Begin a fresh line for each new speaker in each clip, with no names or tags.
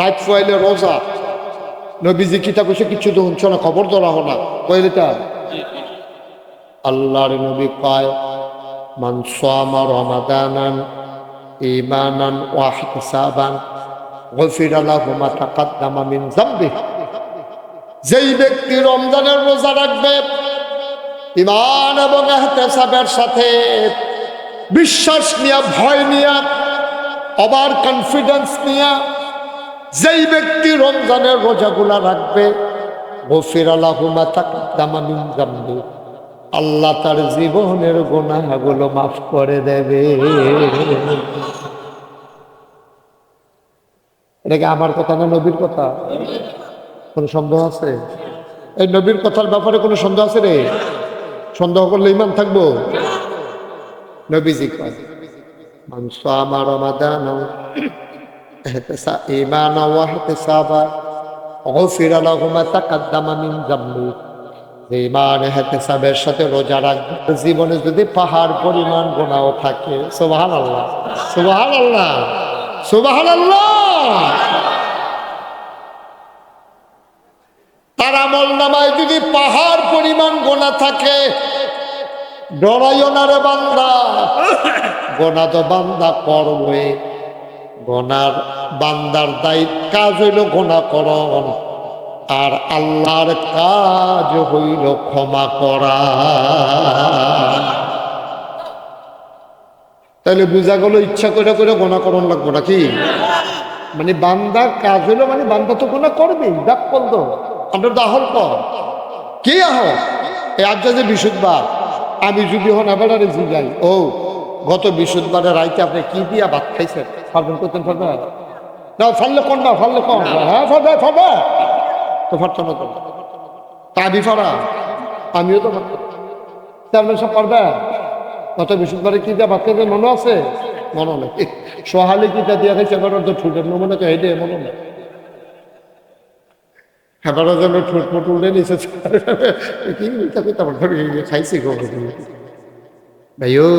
রাত ফুয়াইলে রোজা। নবীজি কিতা কইছে কিছু তো শুনছ না, খবর ধরা হো না। কইলে তা? আল্লাহর নবী কয় সামা রমাদানান ঈমানান ওয়া ইহতিসাবান গফিরা লাহু মা তাকাদ্দামা মিন যামবিহি। যেই ব্যক্তি রমজানের রোজা রাখবে ইমান এবং এহতেসাবের সাথে বিশ্বাস নিয়ে, ভয় নিয়ে আবার কনফিডেন্স নিয়ে যেই ব্যক্তি রমজানের রোজাগুলা রাখবে, গফির আল্লাহ তার জীবনের গুনাহগুলো মাফ করে দেবে। এটা কি আমার কথা না নবীর কথা? কোনো সন্দেহ আছে? এই নবীর কথার ব্যাপারে কোনো সন্দেহ আছে রে? সন্দেহ করলে ইমান থাকব? নবীজি কয় মান সামা রমাদান মিন ইমান ইহতিসাবের সাথে রোজা রাখবে জীবনে যদি পাহাড় পরিমাণ গোনাও থাকে সুবহানাল্লাহ সুবহানাল্লাহ সুবহানাল্লাহ তার আমল নামায় যদি পাহাড় পরিমাণ গোনা থাকে ডরাইও না রে বান্দা গোনা তো বান্দা করবে গোনার বান্দার দায়িত্ব, কাজ হইল গোনা করন আর আল্লাহর কাজ হইল ক্ষমা করা। তাহলে বুঝা গেল ইচ্ছা করে করে গোনা করন লাগবো নাকি? মানে বান্দার কাজ হইল মানে বান্দা তো গোনা করবেই, ডাক বলত আমরা তো আহল কর কে আহ এই আজ যে বিশুদ্ধবার আমি যদি হন এবারে জিগাই ও, গত বিশুদ্ধবারে রাইতে আপনি কি দিয়া ভাত খাইছেন? ফারবেন করতেন ফারবে না ফারলে কোন না ফারলে কোন হ্যাঁ ফারবে ফারবে। তো ফারতো না তো আমি ফারা। আমিও তো চেয়ারম্যান সব পারবে? গত বিশুদ্ধবারে কি দিয়া ভাত খাইছেন মনে আছে? মনে নেই। সোহালি কিটা দিয়া খাইছে এবার তো ঠুটের নমনে তো হেঁটে মনে নেই। হেবারও যেন ঠোঁট মোট উল্টে নিছে কি কথা বলতে খাইছি গো। ভাইও।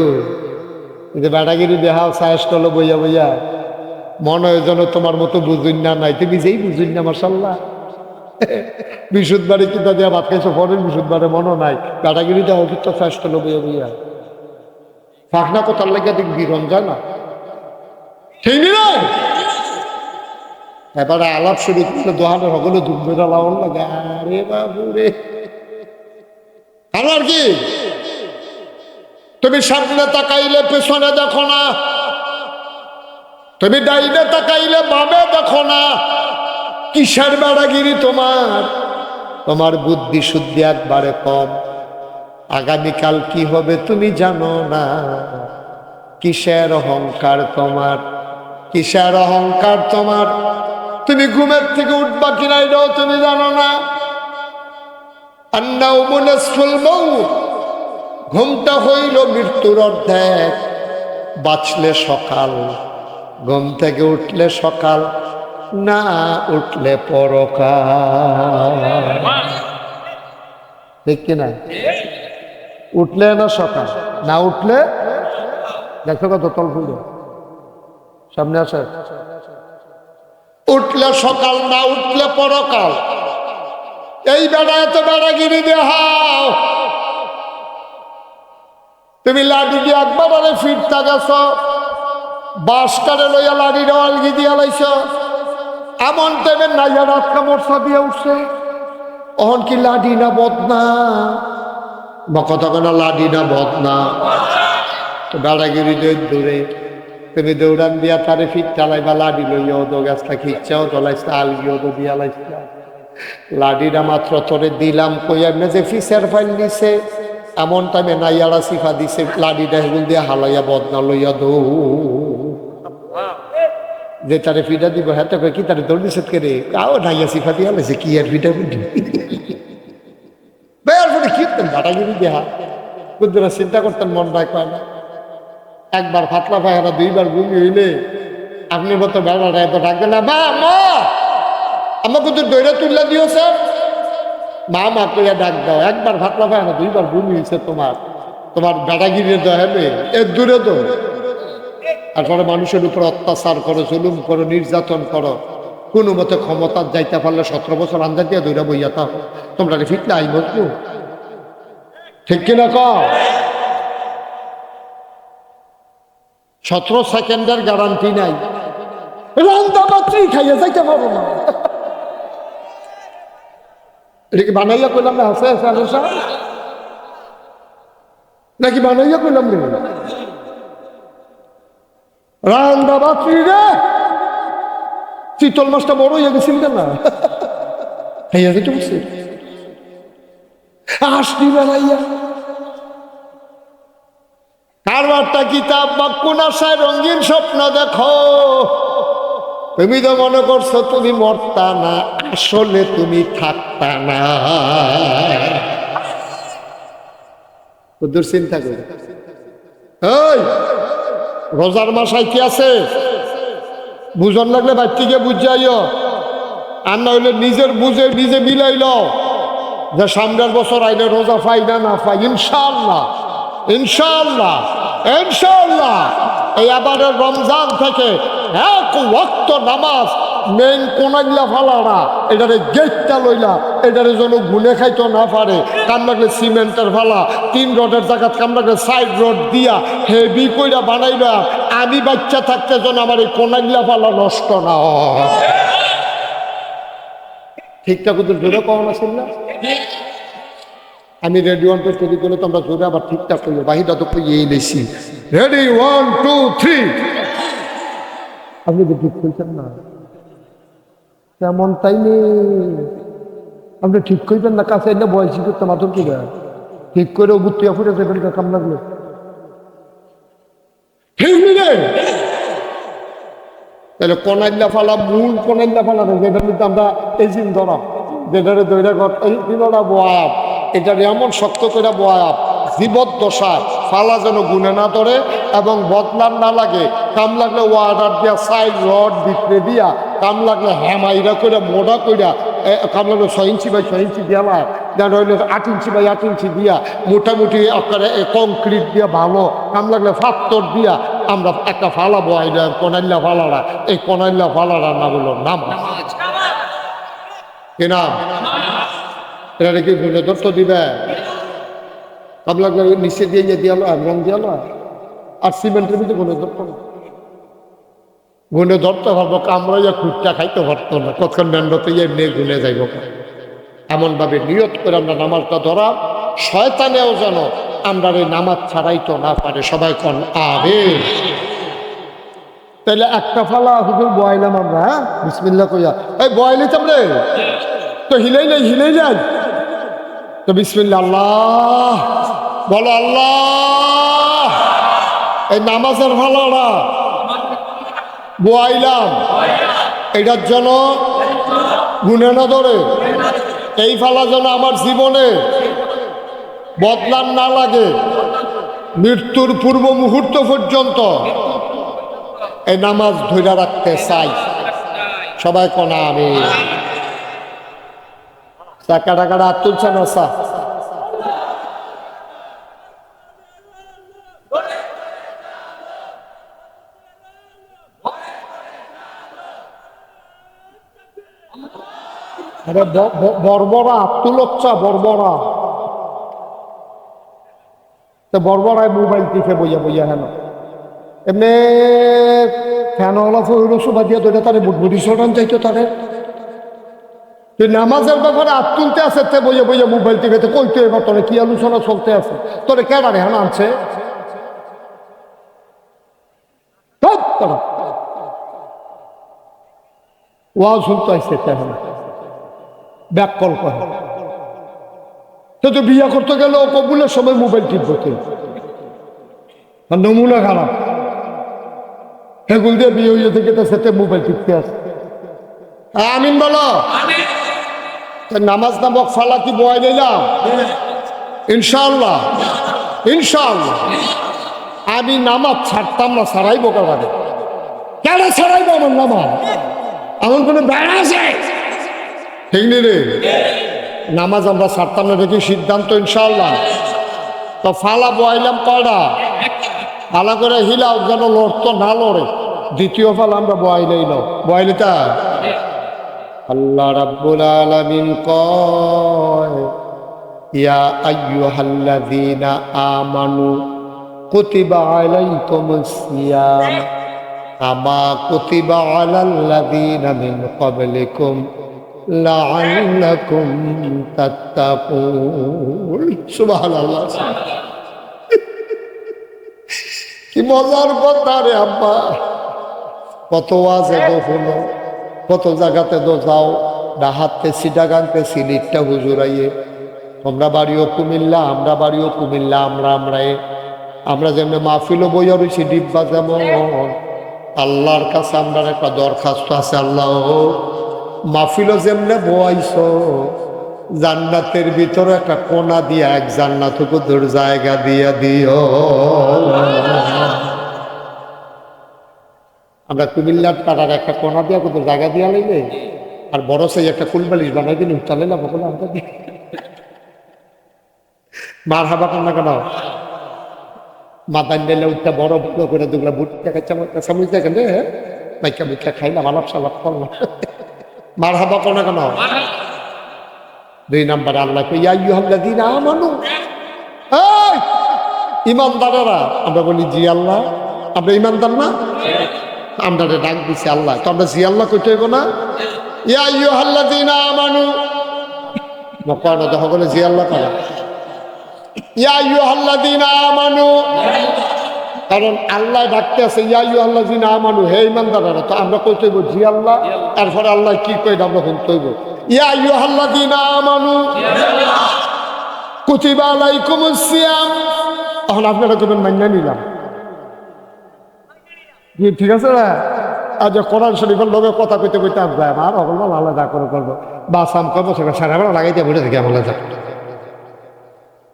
যে বেড়াগিরি দেহাও সায়স করল বইয়া বইয়া, মনে হয় যেন তোমার মতো বুঝুন না নাই। তুমি যেই বুঝুন না মার্শাল্লাহ বিশুদ্ধবারে কিতা দেওয়া ভাত খাইছো পরের বিশুদ্ধবারে মনে নাই। বেড়াগিরি দেওয়া অভিজ্ঞ সায়স করল বইয়া বইয়া। ফাঁকনা কোথার লেগে দেখ বিরন যায় না। ঠিক এবারে আলাপ শুরু করলে দোহানে সকলে লাউন লাগে। আরে বাবু রে। আর কি? তুমি সামনে তাকাইলে পেছনে দেখো না। তুমি ডাইনে তাকাইলে বামে দেখো না। কিসের বেড়াগিরি তোমার? তোমার বুদ্ধি শুদ্ধি একবারে কম। আগামীকাল কি হবে তুমি জানো না। কিসের অহংকার তোমার? কিসের অহংকার তোমার? তুমি ঘুমের থেকে উঠবা কিনা এটাও তুমি জানো না। ঘুমটা হইল মৃত্যুর অর্ধেক। বাঁচলে সকাল, ঘুম থেকে উঠলে সকাল, না উঠলে পরকাল। ঠিক কিনা? উঠলে না সকাল, না উঠলে? দেখো কত তল ফুল সামনে আসে। উঠলে সকাল, না উঠলে পরকাল। এই বেড়া এত বেড়াগিরি দেহাও। তুমি লাডি দিয়ে একবার ফিরতা গেছ। বাস কারে লইয়া লাডি আলগি দিয়া লাইছ। এমন টাইমে নাইয়া রাত কামড় সাবিয়া উঠছে। অহন কি লাডি না বদনা? বা কথা লাডি না বদনা? তো বেড়াগিরি দূরে। তুমি দৌড়ান দিয়া তারে ফিট চালাই বা লাডি লইয়া ওদো গাছটা খিচ্ছাও চলাইছে আলগি ওদো দিয়া লাইছে লাডিটা মাত্র তোরে দিলাম কই এমনি যে ফিসের ফাইল নিছে। এমন টাইমে নাইয়ারা সিফা দিছে লাডিটা হেগুল দিয়ে হালাইয়া বদনা লইয়া দৌ। যে তারে ফিটা দিব হ্যাঁ তো কি তারে দৌড় দিছে কে রে? কাও নাইয়া সিফা দিয়া লাইছে, কি আর ফিটা ফিটি বেয়ার ফলে কি করতেন? বাটাগিরি দেহা বুদ্ধরা চিন্তা করতেন, মন রাখ পায় না। একবার ফাতলা পায়খানা দুইবার ঘুমি হইলে আপনি মতো বেড়াটা এত ডাকবে না। মা মা, আমাকে কিন্তু দৈরা তুললা দিও স্যার মা মা কইয়া ডাক দাও। একবার ফাতলা পায়খানা দুইবার ঘুমি হয়েছে তোমার। তোমার বেড়াগিরি দেবে এর দূরে তো। তারপরে মানুষের উপর অত্যাচার করো, জুলুম করো, নির্যাতন করো। কোনো মতে ক্ষমতা যাইতে পারলে সতেরো বছর আন্দাজ দিয়ে দৌড়া বইয়া থাক তোমরা ফিটলে আই বসবো ঠিক কিনা ক? সতেরো সেকেন্ডের গ্যারান্টি নাই। রান্দা মাত্রই খাইয়া যাইতে পারব না। এটা কি বানাইয়া কইলাম না, হাসে হাসে আলোসা নাকি বানাইয়া কইলাম রে? রান্দা মাত্রী রে! চিতল মাছটা বড় হয়ে গেছিল না খাইয়া যেতে বলছি। আসনি বানাইয়া। কারবারটা কিতাব বা কোন আশায় রঙিন স্বপ্ন দেখো? তুমি তো মনে করছ তুমি মরতা না, আসলে তুমি থাকতা না। চিন্তা করি। এই, রোজার মাসায় কি আছে? বুঝন লাগলে বাচ্চিকে বুঝাইও। আর না হইলে নিজের বুঝে নিজে মিলাইল যে সামনের বছর আইলে রোজা পাই না না পাই ইনশাল্লাহ ইনশাল্লাহ ইনশাল্লাহ এই আবারের রমজান থেকে এক ওয়াক্ত নামাজ মেন কোনাইলা ফালারা এটারে গেটটা লইলা, এটারে যেন গুনে খাইতে না পারে। কাম লাগলে সিমেন্টের ফালা, তিন রডের জায়গা কাম লাগলে সাইড রড দিয়া হেভি কইরা বানাইলা আমি বাচ্চা থাকতে যেন আমার এই কোনাইলা ফালা নষ্ট না ঠিকঠাক ওদের জোরে কখন আসেন না আমি রেডি ওয়ান তৈরি করলে তোমরা জোরে আবার ঠিকঠাক করল বাহিরটা তো লেছি রেডি ওয়ান টু থ্রি আপনি তো ঠিক করছেন না? তেমন তাই নেই আপনি ঠিক করবেন না কাছে এলে বয়সী করতে মাত্র কি ঠিক করে বুত্তিয়া ফুটে যাবেন কাম লাগল ঠিক নেই তাহলে কনাইল্লা ফালা মূল কনাইল্লা ফালা যেটার মধ্যে আমরা এই জিন ধরা যেটারে দৈরা ঘর এই দিনটা বয়াব এটারে এমন শক্ত করে বয়াব জীবদ্দশায়। ফালা যেন গুনে না ধরে এবং বদলার না লাগে। কাম লাগলে ওয়ার্ডার দিয়া সাইড রড ভিতরে দিয়া। কাম লাগলে হ্যামাইরা করে মোড়া কইরা কাম লাগলে ছয় ইঞ্চি বাই ছয় ইঞ্চি দিয়া দেন হইলে আট ইঞ্চি বাই আট ইঞ্চি দিয়া। মোটামুটি আপনার কংক্রিট দিয়া ভালো। কাম লাগলে ফাত্তর দিয়া। আমরা একটা ফালা বয় কনাইল্লা ফালারা। এই কনাইল্লা ফালারা না বলল নাম কি নাম? এটা কি গুণে দত্ত দিবে? লাগলে নিচে দিয়ে ইয়ে দিয়ালো রং দিয়ালো আর সিমেন্টের ভিতরে গুণে ধরতো না গুণে ধরতে পারব কামড়াইয়া খুঁটটা খাইতে পারতো না। কতক্ষণ দণ্ডতে এমনি গুনে যাইব এমনভাবে নিয়ত করে আমরা নামাজটা ধরা শয়তানেও যেন আমরা এই নামাজ ছাড়াইতো না পারে, সবাই কন, আরে! তাহলে একটা ফালা হুজুর বয়াইলাম আমরা হ্যাঁ? বিসমিল্লা কইয়া। এই বয়াইলিতাম রে তো হিলেই নাই হিলেই যাই তো বিসমিল্লা আল্লাহ বলো আল্লাহ। এই নামাজের ফালাটা বয়াইলাম। এটার জন্য গুনে না ধরে এই ফালা যেন আমার জীবনে বদলান না লাগে। মৃত্যুর পূর্ব মুহূর্ত পর্যন্ত এই নামাজ ধরে রাখতে চাই। সবাই কনা আমি টাকা টাকাটা আর তুলছে না বর্বরা তুলচ্ছা বর্বরা। তো বর্বরায় মোবাইল টিপে বইয়া বইয়া হেন। এমনি ফ্যান ওলা ফইল সুবা দিয়া ধরে তারে বুটবুটি সরান যাইতো তারে। নামাজের ব্যাপারে হাত তুলতে আছে, তে বইয়ে বইয়া মোবাইল টিপে তো কইতে এবার তোরে কি আলোচনা চলতে আছে? তোরে কেডা রে হেন আনছে। ওয়াজ শুনতে আসছে তেমন ব্যাক করে। তো বিয়া করতে গেলে ও কবুলের সময় মোবাইল টিপবো তুই নমুনা খারাপ। হেগুল দিয়ে বিয়ে হইয়ে থেকে তো সেটা মোবাইল টিপতে আসে। আমিন বলো। নামাজ নামক ফালা কি বয় নিলাম? ইনশাল্লাহ ইনশাল্লাহ আমি নামাজ ছাড়তাম না, ছাড়াইবো কাবারে কেন ছাড়াইবো আমার নামাজ? এমন কোনো বেড়া আছে? ঠিক রে? নামাজ আমরা ছাড়তাম না দেখি সিদ্ধান্ত ইনশাল্লাহ তো ফালা বয়াইলাম কয়টা? ফালা করে হিলাও, যেন লড়তো না লড়ে। দ্বিতীয় ফালা আমরা বয়াইলেই নাও বয়াইলে আল্লাহ রাব্বুল আলামিন কয়, ইয়া আইয়ুহাল্লাযীনা আমানু কুতিবা আলাইকুমুস সিয়াম, কামা কুতিবা আলাল্লাযীনা মিন ক্বাবলিকুম লাআল্লাকুম তাত্তাকুন। সুবহানাল্লাহ। কি মজার কথা রে আব্বা। কত ওয়াজে গো হলো কত জায়গাতে তো যাও, ডাহাতে সিটাগানতে সিলিটটা হুজুরাইয়ে তোমরা বাড়িও কুমিল্লা, আমরা বাড়িও কুমিল্লা, আমরা আমরা এ আমরা যেমনি মাহফিলও বইয়া রয়েছি ডিব্বা যেমন। আল্লাহর কাছে আমরা একটা দরখাস্ত আছে, আল্লাহ মাহফিলও যেমনে বয়াইছ জান্নাতের ভিতরে একটা কোনা দিয়া, এক জান্নাতকে জায়গা দিয়া দিও। আমরা কুমিল্লার পাড়ার একটা কোনা দিয়া কত জায়গা দিয়া লাইলে, আর বড় সেই একটা কুলবালিশ বানাই দিন উঠালে না বলে আমরা মার হাবা কান্না কেন মাদান দিলে উঠটা বড় বড় করে দুগুলা বুট টাকা চামচ চামচ দেখেন রে মাইকা মিকা খাইলাম আলাপ সালাপ করলাম মার হাবা কান্না কেন দুই নাম্বার আল্লাহ ইয়া আইয়ুহাল্লাযীনা আমানু। ইমানদারেরা, আমরা বলি, জি আল্লাহ। আমরা ইমানদার না? আমরা ডাক দিছি আল্লাহ। তো আমরা জি আল্লাহ কইতে হইব না? ইয়া আইয়ুহাল্লাযীনা আমানু। মকানা তো সকলে জি আল্লাহ করা ইয়া আইয়ুহাল্লাযীনা আমানু। কারণ আল্লাহ ডাকতে আছে, ইয়া আইয়ুহাল্লাযীনা আমানু, হে ইমানদারেরা তো আমরা কইতে হইব জি আল্লাহ। তারপরে আল্লাহ কি কই আমরা শুনতে হইব ইয়া আইয়ুহাল্লাযীনা আমানু। কুতিবা আলাইকুমুস সিয়াম এখন আপনারা কবেন মান্য নিলাম। ঠিক আছে? না আর যে কোরআন শরীফের লোকের কথা কইতে কইতে আসবে আমার অগল আলাদা করে করব। বা সাম করব, সেটা সারা বেলা লাগাইতে বসে থাকি আমার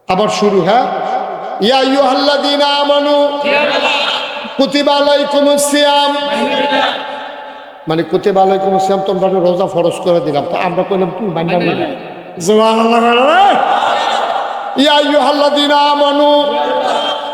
আবার শুরু হ্যাঁ? ইয়া আইয়ুহাল্লাযীনা আমানু, কুতিবা আলাইকুমুস সিয়াম। মানে কুতিবা আলাইকুমুস সিয়াম, তোমরা রোজা ফরজ করে দিলাম, তো আমরা কইলাম কি মান্য নিলাম সুবহানাল্লাহ ইয়া আইয়ুহাল্লাযীনা আমানু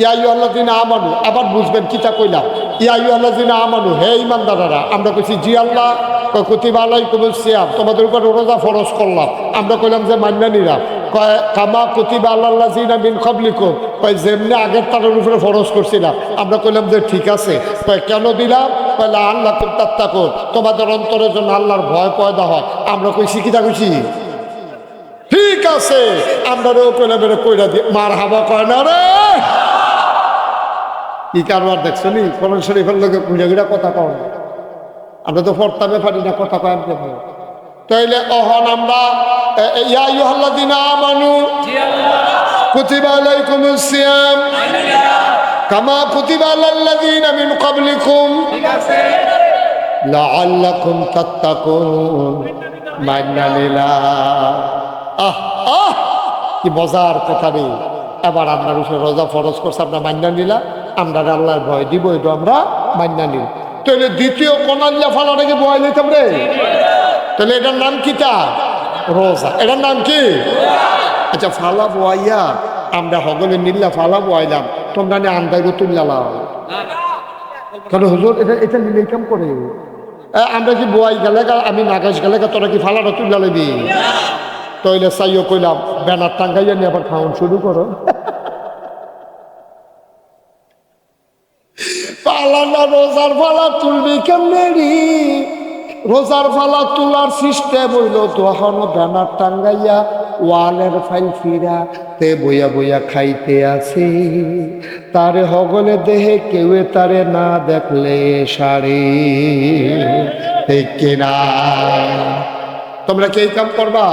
ইয়াইউ আল্লাহ দিনা আমানু আবার বুঝবেন কিতা কইলাম। ইয়াইউ আল্লাহ দিনা আমানু, হে ইমানদারারা আমরা কইছি, জি আল্লাহ কুতিবা আলাইকুম সিয়াম, তোমাদের উপর রোজা ফরজ করলাম। আমরা কইলাম যে মান্য নিলাম কয়, কামা কুতিবা আল্লাহ জিনা বিন কবলিকুম কয়, যেমনি আগের তারের উপরে ফরজ করছিলাম। আমরা কইলাম যে, ঠিক আছে। কয়, কেন দিলাম? কয়লা আল্লাহ তাত্তাকুন, তোমাদের অন্তরের জন্য আল্লাহর ভয় পয়দা হয়। আমরা কইছি কিতা কইছি? ঠিক আছে। আমরা রেও কইলা বেড়ে কইরা দিয়ে মার হাবা কয় না রে! কি কারবার দেখছ নি? কোরআন শরীফের লোকে ঘুরে কথা কও না। আমরা তো ফরতামে পারি না, কথা কয় পারি তাইলে অহন আমরা ইয়া আলাইকুমুস সিয়াম, কামা কুতিবা মিন ক্বাবলিকুম, লাআল্লাকুম তাত্তাকুন মান্না লিলা আহ আহ, কি মজার কথা রে। এবার আপনার উপরে রোজা ফরজ করছে, আমরা মান্না নিলা আমরা আল্লাহর ভয় দিব, এটা আমরা মান্না নিল তাহলে দ্বিতীয় কোনাল্লা ফালাটাকে বয় নিতাম রে? তাহলে এটার নাম কি তা? রোজা। এটার নাম কি? আচ্ছা ফালা বয়াইয়া আমরা হগলে নিল্লা ফালা বয়াইলাম তোমরা নিয়ে আন্দাই তুল্লা লাও। কারণ হুজুর, এটা এটা নিলেই কাম করে আমরা কি বোয়াই গেলে আমি নাগাজ গেলে তোরা কি ফালাটা তুল্লা লবি তইলে চাইও কইলাম ব্যানার টাঙ্গাইয়া নিয়ে আবার খাওয়ান শুরু করো। পালানা রোজার ফালা তুলবি কেমনে রে? রোজার ফালা তোলার সিস্টেম হইল, তখন ব্যানার টাঙ্গাইয়া ওয়ালের ফাইল ফিরা, তে বইয়া বইয়া খাইতে আসি। তারে হগলে দেহে কেউ তারে না দেখলে সারি। ঠিক কিনা? তোমরা কি কাম করবা?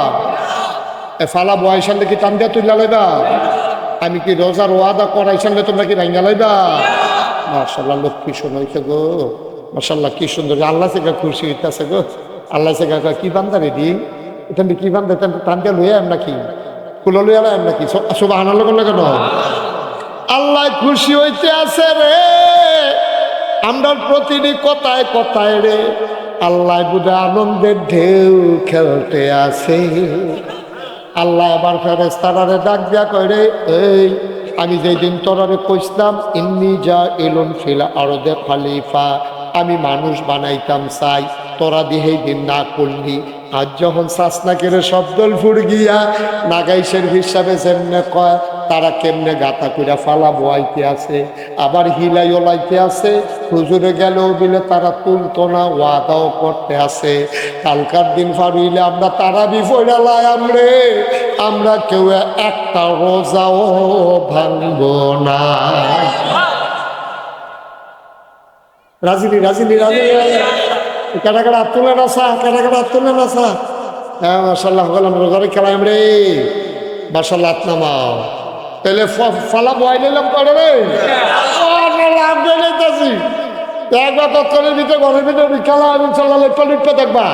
এ ফালা বয়সান দেখি টান দিয়া তুই লাগাইবা আমি কি রোজার ওয়াদা করাইছেন তোমরা কি ভাঙ্গা লাইবা? মার্শাল্লাহ লোক কি শোনাইছে গো? মার্শাল্লাহ কি সুন্দর আল্লাহ থেকে খুশি হইতেছে গো। আল্লাহ থেকে কি বান্দা রে দি এটা কি বান্দা? এটা টান দিয়া লইয়া এম নাকি? কুলো লইয়া এম নাকি? সব আনন্দ করলে কেন? আল্লাহ খুশি হইতে আছে রে। আমরা প্রতিটি কথায় কথায় রে, আল্লাহ বুঝে আনন্দের ঢেউ খেলতে আসে। আল্লাহ আবার ফেরেস্তারারে ডাক দিয়া করে এই, আমি যেদিন তোরারে কইসলাম, ইন্নি যা এলুন ফিল আরদে খালিফা, আমি মানুষ বানাইতাম চাই, তোরা দিহেই দিন না করলি। আর যখন শাসনাকের শব্দল ফুর গিয়া নাগাইশের হিসাবে যেমনে কয় তারা কেমনে গাতা কইরা ফালা বোয়াইতে আছে। আবার হিলাই ওলাইতে আছে। হুজুরে গেলেও বিলে তারা তুলতো না, ওয়াদাও করতে আছে। কালকার দিন ফারুইলে আমরা তারা বিফইরা লাই আমরে আমরা কেউ একটা রোজাও ভাঙব না। রাজিনী রাজিনী রাজিনী কাটা কাটা তুলে না। সা কাটা কাটা তুলে না হ্যাঁ মাসাল্লাহ বললাম, রোজারে খেলাম রে। মাসাল্লাহ নামাও। তাহলে ফলা বয় নিলাম করে রে লাভ নিতেছি। একবার তৎকালের ভিতরে, ঘরের ভিতরে খেলা আমি চাল্লাহ লিপ্পা দেখবা।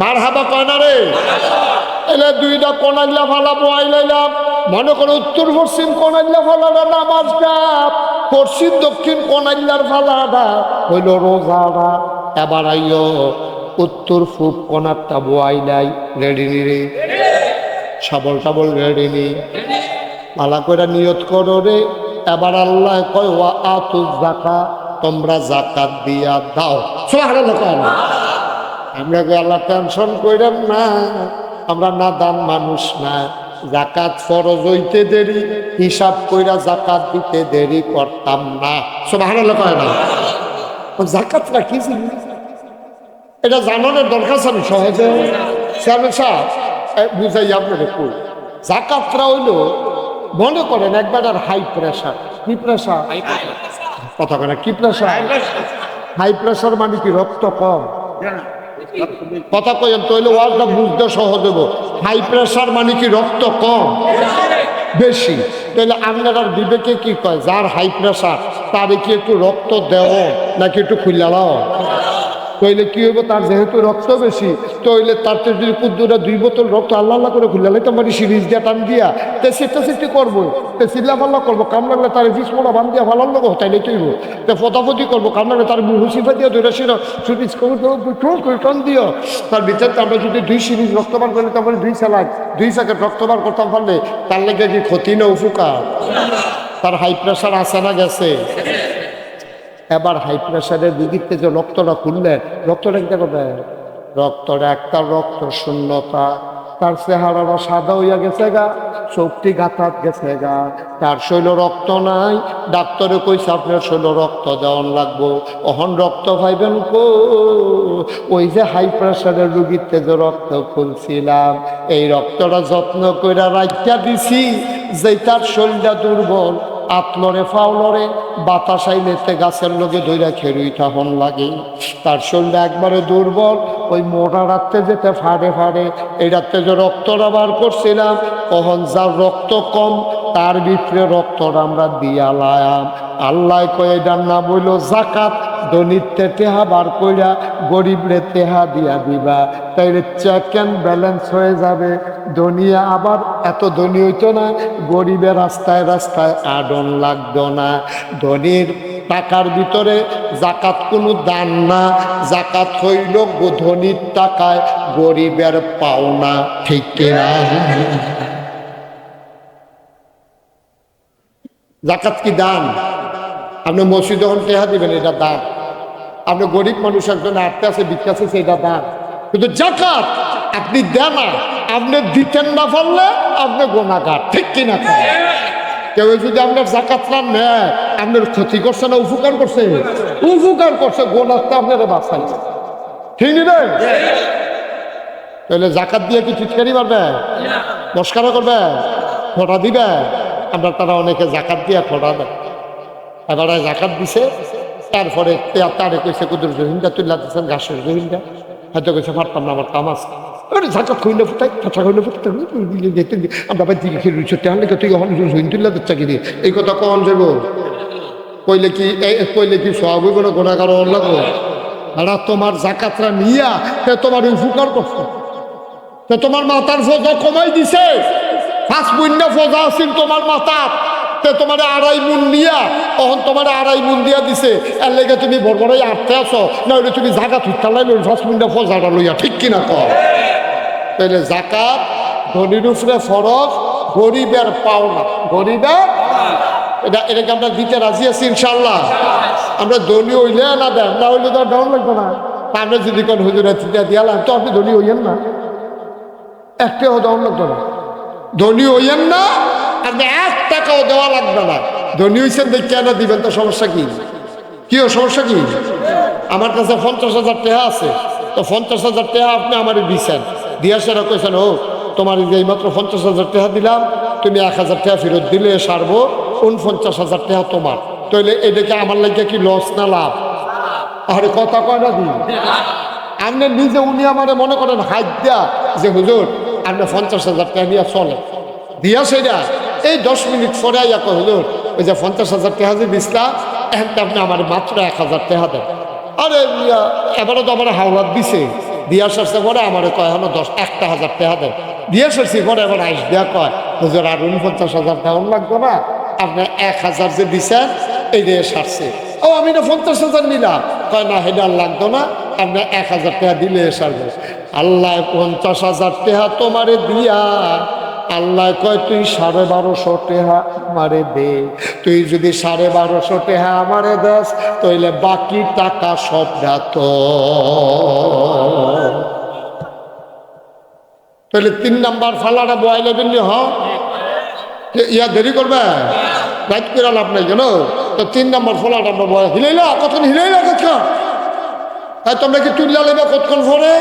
মার হাবা কয় না রে? এলে দুইটা কোনাইলা ফালা বয় লাইলাম মনে করো উত্তর পশ্চিম কোনাইলা ফালাটা নামাজটা পশ্চিম দক্ষিণ কোনাইলার ফালাটা হইল রোজাটা। এবার আইও উত্তর পূব কোনারটা বয় নাই রেডি নি রে? সাবল টাবল রেডি নি? মালা করে নিয়ত করো রে। এবার আল্লাহ কয়, ওয়া আতু জাকা তোমরা জাকাত দিয়া দাও। আমরা কই, আল্লাহ টেনশন কইরেন না, আমরা না দান মানুষ না। জাকাত ফরজ হইতে দেরি, হিসাব কইরা জাকাত দিতে দেরি করতাম না। সুবহানাল্লাহ কয় না জাকাতটা কি জিনিস? এটা জানানোর দরকার আমি সহজে? সাহেব বুঝাই আপনাদের কই জাকাতরা হইল মনে করেন একবার আর হাই প্রেশার কি প্রেশার কথা কেন কি প্রেশার হাই প্রেশার মানে কি রক্ত কম? কথা কইেন তো হইলে ওয়ার্ডটা বুঝতে সহজ হব হাই প্রেশার মানে কি রক্ত কম? বেশি। তাহলে আপনার বিবেকে কি কয় যার হাই প্রেশার তারে কি একটু রক্ত দেও নাকি একটু খুললা দাও? তইলে কি হইব? তার যেহেতু রক্ত বেশি, তইলে তার তো যদি কুদ্দুরা দুই বোতল রক্ত আল্লাহ আল্লাহ করে খুললে লাইতাম পারি সিরিজ দিয়া টান দিয়া তে সেটা সেটি করব তে চিল্লা পাল্লা করব কাম লাগলে তার বিষ মোড়া বান দিয়া ভালো লোক তাইলে তৈব তে ফটাফটি করব কাম লাগলে তার মুহু সিফা দিয়া ধরে সির করে টান দিও। তার ভিতরে আমরা যদি দুই সিরিজ রক্তবান করলে তারপরে দুই স্যালাড দুই স্যাকেট রক্তবান করতাম পারলে, তার লেগে কি ক্ষতি না উপকার? তার হাই প্রেশার আছে না গেছে? এবার হাই প্রেশারের রুগীতে যে রক্তটা খুললে রক্তটা কি করবে রক্তটা একটা রক্ত শূন্যতা, তার চেহারাটা সাদা হইয়া গেছে গা শক্তি গাতাত গেছে গা। তার শৈল রক্ত নাই। ডাক্তারে কইছে, আপনার শৈল রক্ত দেওয়ান লাগবো। অহন রক্ত পাইবেন কো ওই যে হাই প্রেশারের রুগীতে যে রক্ত খুলছিলাম, এই রক্তটা যত্ন করে রাখিয়া দিছি যে তার শরীরটা দুর্বল। আতলরে ফাউলরে বাতাস আইলেতে গাছের লোকে ধৈরা খেরুই হন লাগে। তার শরীরে একবারে দুর্বল, ওই মোটা রাত্রে যেতে ফাড়ে ফাড়ে এই রাত্রে যে রক্তটা বার করছিলাম তখন যার রক্ত কম, তার ভিতরে রক্তটা আমরা দিয়া লায়াম। আল্লাহ কয়ে, এটার না বইল জাকাত দনিতে টেহা বার কইরা গরিবরে তেহা দিয়া দিবা। তাইলে চেক অ্যান্ড ব্যালেন্স হয়ে যাবে। ধনিয়া আবার এত ধনী হইতো না গরিবের রাস্তায় রাস্তায় আডন লাগতো না। ধনির টাকার ভিতরে জাকাত কোনো দান না। জাকাত হইল ধনির টাকায় গরিবের পাওনা, ঠিক কিনা জাকাত কি দান? আপনি মসজিদ যখন টেহা দিবেন, এটা দান। আপনি গরিব মানুষ একজন আটতে আছে আছে, সেটা দান। কিন্তু জাকাত আপনি দেন আপনি দিতেন না পারলে আপনি গোনাগার ঠিক কিনা কেউ যদি আপনার জাকাত না নেয়, আপনার ক্ষতি করছে না, উপকার করছে? উপকার করছে গোনাতে আপনারা বাঁচাইছে ঠিক নি তাহলে জাকাত দিয়ে কি চিৎকারি পারবে মস্কারা করবে? ফোটা দিবে? আমরা তারা অনেকে জাকাত দিয়ে ফোটা দেয়। এবারে জাকাত দিছে, তারপরে তারে কইছে কুদুর জহিনটা তুই দিচ্ছেন ঘাসের জহিনটা হয়তো কইছে পারতাম না আমার কাম আছে আরে, জাকাত ফুটাই তুললা এই কথা কইলে কি কইলে কি তোমার জাকাতরা নিয়া, তে তোমার উপকার করছে। তোমার মাতার ফোজা কমাই দিছে। পাঁচ পুণ্য ফোজা আছিল তোমার মাতার। তে তোমার আড়াই মুন নিয়া, তখন তোমার আড়াই মুন দিয়া দিছে। এর লেগে তুমি বড়বড়াই আটতে আসো না হলে তুমি জাগা থুটালাই লই ফার্স্ট মুন্ডা ফজাটা লইয়া, ঠিক কিনা কর তাহলে জাকাত, ধনির উপরে ফরজ, গরিবের পাওনা। গরিবের এটা এটাকে আমরা দিতে রাজি আছি ইনশাল্লাহ আমরা ধনী হইলে না দেন, না হইলে তো ডাউন লাগবে না। আমরা যদি কোন হুজুরা চিন্তা দিয়ালাম তো আপনি ধনী হইয়েন না। একটাও ডাউন লাগবে না। ধনী হইয়েন না আপনি এক টাকাও দেওয়া লাগবে না। ধনী হইছেন দেখে না দিবেন? তো সমস্যা কি? কি ও সমস্যা কি? আমার কাছে পঞ্চাশ হাজার টাকা আছে। তো পঞ্চাশ হাজার টাকা আপনি আমার দিচ্ছেন দিয়া সেরা কইছেন, ও, তোমার যে মাত্র পঞ্চাশ হাজার টাকা দিলাম, তুমি এক হাজার টাকা ফেরত দিলে সারবো উনপঞ্চাশ হাজার টাকা তোমার। তাহলে এটাকে আমার লাগে কি লস না লাভ? আরে কথা কয় না আপনি নিজে উনি আমার মনে করেন হাত দেয়া যে হুজুর, আপনি পঞ্চাশ হাজার টাকা নিয়ে চলে দিয়া সেটা এই দশ মিনিট পরে আইয়া হুজুর, ওই যে পঞ্চাশ হাজার টাকা যে এখন তো আপনি আমার মাত্র এক হাজার টাকা দেন। আরে এবারে তো আমার হাওলাত দিছে। দিয়া সারছে পরে আমার কয় এখন দশ, একটা হাজার টাকা দেন। দিয়া সারছি পরে এবার আইস দিয়া কয়, হুজুর, আর উনপঞ্চাশ হাজার টাকা লাগবে না। আপনি এক হাজার যে দিছেন, এই দিয়ে সারছে। ও, আমি না পঞ্চাশ হাজার নিলাম। কয়, না, হেডা লাগতো না। আপনি এক হাজার টাকা দিলে সারবে আল্লাহ, পঞ্চাশ হাজার টাকা তোমারে দিয়া। আল্লাহ কয়, তুই সাড়ে বারোশো টেহা আমারে দে। তুই যদি সাড়ে বারোশো টেহা আমারে দাস, তাইলে বাকি টাকা সব তো তাহলে তিন নাম্বার ফালাটা বয়লে লেবেন হ? ইয়া দেরি করবে? রাইট করে লাভ নাই কেন তো তিন নম্বর ফলাটা আমরা বয় হিলাইলা? কতক্ষণ হিলাইলা কতক্ষণ? তাই তোমরা কি তুললা লেবে কতক্ষণ পরে?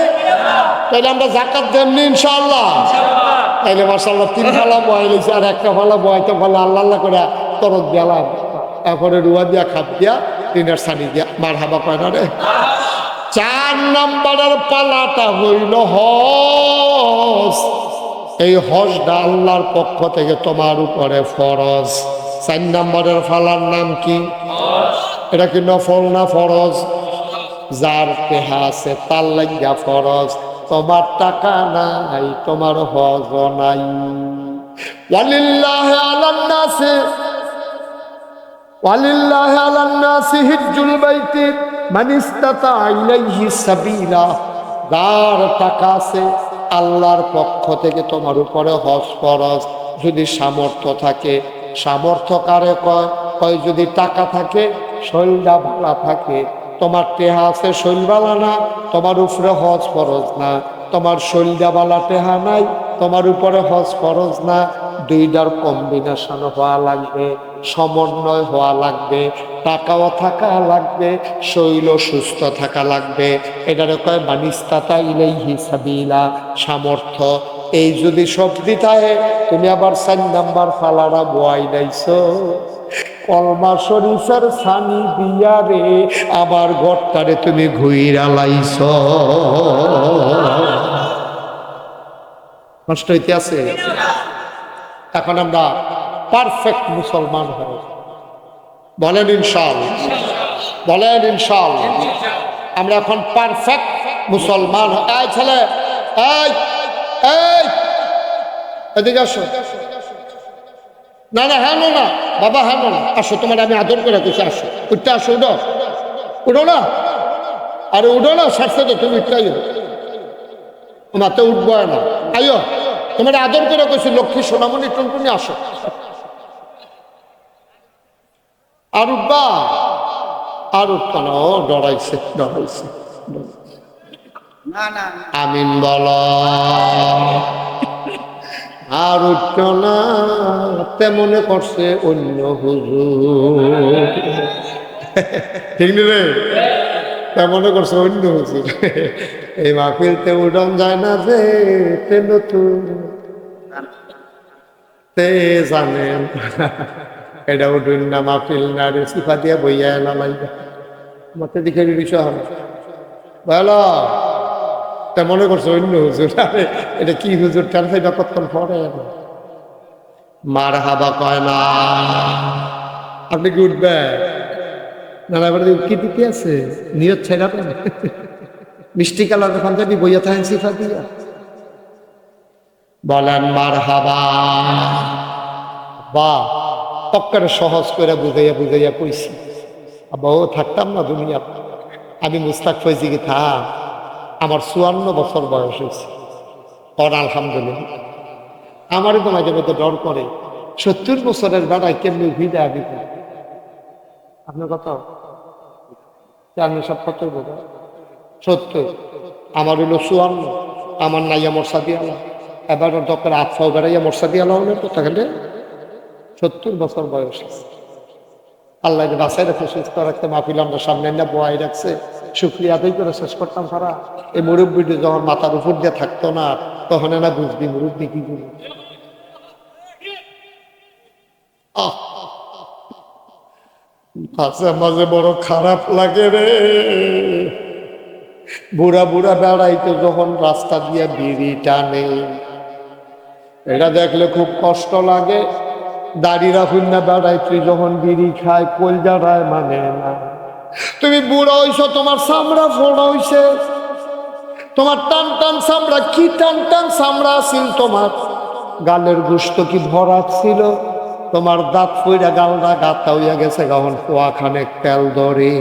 তাইলে আমরা জাকাত দেননি ইনশাআল্লাহ। তাইলে মাসাল্লাহ তিন ফালা বয় লইছে আর একটা ফালা বয়তে ফালা আল্লাহ আল্লাহ করে তরত গেলাম তারপরে রুয়া দিয়া, খাপ দিয়া তিনের সানি দিয়া। মার হাবা পায় না রে? চার নম্বরের পালাটা হইল হস এই হজটা আল্লাহর পক্ষ থেকে তোমার উপরে ফরজ। চার নম্বরের ফালার নাম কি? এটা কি নফল না ফরজ? যার পেহা আছে তার লাগিয়া ফরজ। তোমার টাকা নাই, তোমার হজ নাই। সাবিলা। টাকা আছে আল্লাহর পক্ষ থেকে তোমার উপরে হজ যদি সামর্থ্য থাকে, সামর্থ্য কারে কয়? কয় যদি টাকা থাকে শৈলটা ভালা থাকে তোমার টেহা আছে শৈলবালা না, তোমার উপরে হজ ফরজ না। তোমার শৈলটা বালা টেহা নাই, তোমার উপরে হজ ফরজ না। দুইটার কম্বিনেশন হওয়া লাগবে, সমন্বয় হওয়া লাগবে, টাকাও থাকা লাগবে, শৈল সুস্থ থাকা লাগবে। এটারে কয় মানিস্তাতা ইলাই হিসাবিলা সামর্থ্য। এই যদি সব দিতায় তুমি আবার চার নাম্বার ফালারা বয়াই নাইছো কলমা শরীফের সানি দিয়া রে আবার ঘরটারে তুমি ঘুইরা লাইছ। কষ্ট হইতে আছে? এখন আমরা পারফেক্ট মুসলমান হব। বলেন ইনশাল। বলেন ইনশাল। আমরা এখন পারফেক্ট মুসলমান এই ছেলে, এই এই, এদিকে আসো। না না হ্যাঁ না বাবা হ্যাঁ না আসো তোমার আমি আদর করে কিছু আসো। উঠতে আসো উঠো। উঠো না। আরে উঠো না সাথে তো তুমি তোমার তো উঠবো না। আইও। তোমার আদর করে কইছি লক্ষ্মী সোনামণি টুনটুনি আসো। আর উঠবা? আর উঠতো না। ও ডরাইছে ডরাইছে। আমিন বল। আর উঠতো না, তেমনে করছে অন্য হুজুর। ঠিক তেমনে করছে অন্য হুজুর। এই মাহফিলতে উঠন যায় না যে নতুন। তে জানেন এটা উঠুন না, মাহফিল না, রে সিফা দিয়া বইয়া লাইবা মতে দিকে বিষয় হবে বলো। তা মনে করছ অন্য হুজুর? আরে এটা কি হুজুর? ফাইবা কতক্ষণ পরে মার হাবা কয় না। আপনি কি উঠবে না না এবার কি দিতে আছে নিয়ত ছেড়া পেন মিষ্টি কালার পাঞ্জাবি বইয়া থাকেন সিফা দিয়া। বলেন মার হাবা বা তক্কারে সহজ করে বুঝাইয়া বুঝাইয়া কইছি। আব্বা ও থাকতাম না দুনিয়া আমি মুস্তাক ফৈজিকে থাক। আমার চুয়ান্ন বছর বয়স হয়েছে। কর আলহামদুলিল্লাহ। আমারই তো মাঝে মধ্যে ডর করে, সত্তর বছরের বেড়ায় কেমনি ভিড়ে আমি আপনার কথা আমি সব কত বোঝা। সত্তর আমার হইল চুয়ান্ন। আমার নাইয়া মর্ষা দিয়ালা এবার ডক্টর আফাও বেড়াইয়া মর্ষা দিয়ালা হলে কথা গেলে সত্তর বছর বয়স আল্লাহ বাসায় রাখে, সুস্থ রাখতে মাহফিল আমরা সামনে না বয়াই রাখছে। শুক্রিয়া আদায় করে শেষ করতাম সারা। এই মুরব্বীটি যখন মাথার উপর দিয়ে থাকতো না, তখন না বুঝবি মুরব্বী কি করি। মাঝে মাঝে বড় খারাপ লাগে রে। বুড়া বুড়া বেড়াইতে যখন রাস্তা দিয়ে বিড়ি টানে, এটা দেখলে খুব কষ্ট লাগে। দাড়ি রাখুন না বেড়াইতে যখন বিড়ি খায় কোল জাড়ায় মানে না। তুমি বুড়ো হইছো, তোমার চামড়া ফোড়া হইছে। তোমার টান টান চামড়া, কি টান টান চামড়া ছিল তোমার? গালের গুস্ত কি ভরা ছিল? তোমার দাঁত পইরা গালটা গাতা হইয়া গেছে, গহন পোয়া খানে তেল ধরে।